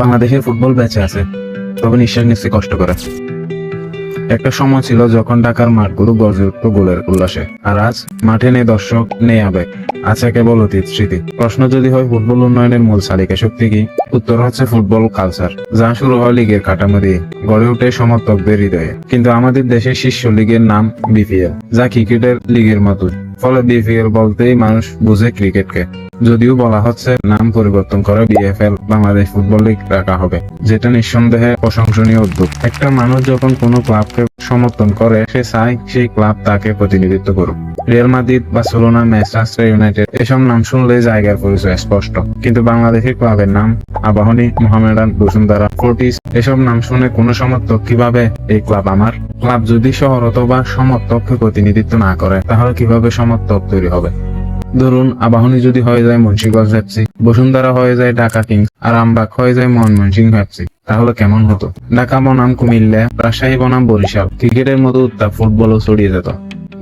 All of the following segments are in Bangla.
বাংলাদেশের ফুটবল বেঁচে আছে। তবে নিঃশ্বাস নিচ্ছে কষ্ট করে। একটা সময় ছিল যখন ঢাকার মাঠগুলো গর্জে উঠত গোলের উল্লাসে। আর আজ মাঠে নেই দর্শক, নেই আবেগ। আছে কেবল অতীত স্মৃতি। প্রশ্ন যদি হয়, ফুটবল উন্নয়নের মূল চালিকা শক্তি কি? উত্তর হচ্ছে ফুটবল কালচার যা শুরু হয় লিগের কাঠামো দিয়ে, গড়ে ওঠে সমর্থকদের হৃদয়ে। কিন্তু আমাদের দেশের শীর্ষ লিগের নাম বিপিএল যা ক্রিকেটের লিগের মতো ফলে বিপিএল বলতেই মানুষ বুঝে ক্রিকেটকে। যদিও বলা হচ্ছে নাম পরিবর্তন করে বিএফএল বাংলাদেশ ফুটবল লিগ রাখা হবে, যেটা নিঃসন্দেহে প্রশংসনীয় উদ্যোগ। একটা মানুষ যখন কোনো ক্লাবকে সমর্থন করে, সে চায় সেই ক্লাব তাকে প্রতিনিধিত্ব করুক। Real Madrid, Barcelona, Manchester United, এসব নাম শুনলে জায়গার পরিচয় স্পষ্ট। কিন্তু বাংলাদেশের ক্লাবের নাম, আবাহনী মোহামেডান বসুন্ধরা ফোর্টিস, এসব নাম শুনে কোনো সমর্থক কীভাবে, এই ক্লাব আমার? ক্লাব যদি শহর অথবা সমর্থককে প্রতিনিধিত্ব না করে, তাহলে কীভাবে সমর্থক তৈরি হবে? ধরুন, আবাহনী যদি হয়ে যায় মুন্সিগঞ্জ এফসি বসুন্ধরা হয়ে যায় ঢাকা কিংস আর আমবাগ হয়ে যায় ময়মনসিংহ এফসি তাহলে কেমন হতো? ঢাকা বনাম কুমিল্লা, রাজশাহী বনাম বরিশাল, ক্রিকেটের মতো উত্তাপ ফুটবলও ছড়িয়ে যেত।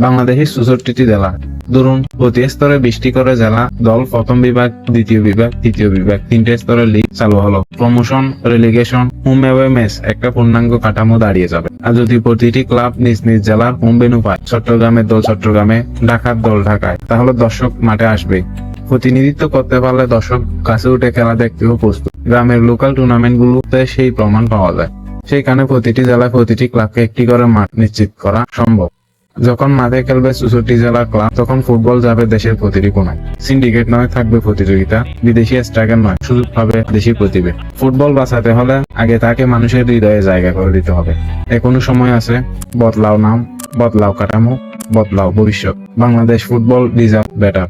বাংলাদেশের চৌষট্টিটি জেলা। ধরুন, প্রতি স্তরে বৃষ্টি করে জেলা, দল, প্রথম বিভাগ, দ্বিতীয় বিভাগ, তৃতীয় বিভাগ, তিনটে স্তরে লিগ চালু হলো। Promotion relegation home away match একটা পূর্ণাঙ্গ কাঠামো দাঁড়িয়ে যাবে। আর যদি প্রতিটি ক্লাব নিজ নিজ জেলার হোম বেনু পায় চট্টগ্রামের দল চট্টগ্রামে, ঢাকার দল ঢাকায়, তাহলে দর্শক মাঠে আসবে। প্রতিনিধিত্ব করতে পারলে দর্শক কাছে উঠে খেলা দেখতেও প্রস্তুত। গ্রামের লোকাল টুর্নামেন্ট গুলোতে সেই প্রমাণ পাওয়া যায়। সেখানে প্রতিটি জেলায় প্রতিটি ক্লাবকে একটি করে মাঠ নিশ্চিত করা সম্ভব। যখন মাঠে খেলবে চৌষট্টি জেলার ক্লাব তখন ফুটবল যাবে দেশের প্রতিটি কোনায় সিন্ডিকেট নয়, থাকবে প্রতিযোগিতা। বিদেশি স্ট্রাইকার নয়, সুযোগ পাবে দেশি প্রতিবে ফুটবল বাঁচাতে হলে আগে তাকে মানুষের হৃদয়ে জায়গা করে দিতে হবে। এখনও সময় আছে, বদলাও নাম, বদলাও কাঠামো, বদলাও ভবিষ্যৎ। Bangladesh football deserve better